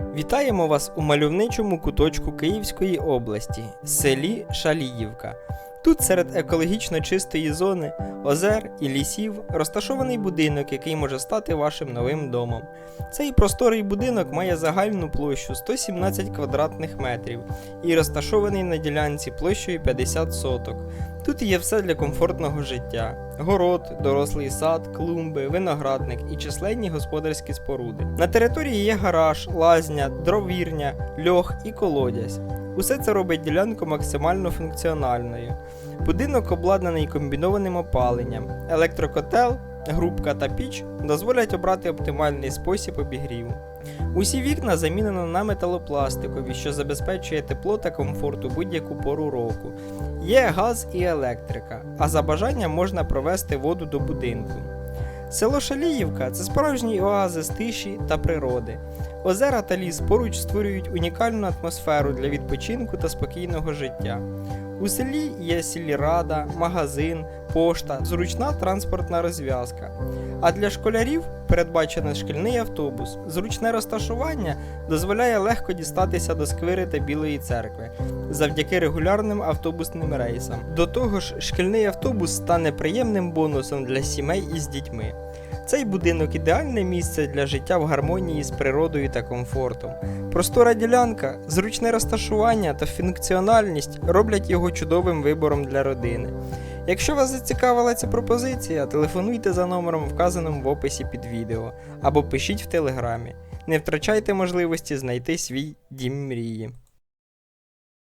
Вітаємо вас у мальовничому куточку Київської області, селі Шаліївка. Тут серед екологічно чистої зони, озер і лісів розташований будинок, який може стати вашим новим домом. Цей просторий будинок має загальну площу 117 квадратних метрів і розташований на ділянці площею 50 соток. Тут є все для комфортного життя: город, дорослий сад, клумби, виноградник і численні господарські споруди. На території є гараж, лазня, дровірня, льох і колодязь. Усе це робить ділянку максимально функціональною. Будинок обладнаний комбінованим опаленням, електрокотел, грубка та піч дозволять обрати оптимальний спосіб обігріву. Усі вікна замінено на металопластикові, що забезпечує тепло та комфорт у будь-яку пору року. Є газ і електрика, а за бажанням можна провести воду до будинку. Село Шаліївка це справжній оазис тиші та природи. Озера та ліс поруч створюють унікальну атмосферу для відпочинку та спокійного життя. У селі є сільрада, магазин, пошта, зручна транспортна розв'язка. А для школярів передбачено шкільний автобус. Зручне розташування дозволяє легко дістатися до сквири та Білої церкви завдяки регулярним автобусним рейсам. До того ж, шкільний автобус стане приємним бонусом для сімей із дітьми. Цей будинок ідеальне місце для життя в гармонії з природою та комфортом. Простора ділянка, зручне розташування та функціональність роблять його чудовим вибором для родини. Якщо вас зацікавила ця пропозиція, телефонуйте за номером, вказаним в описі під відео, або пишіть в телеграмі. Не втрачайте можливості знайти свій дім мрії.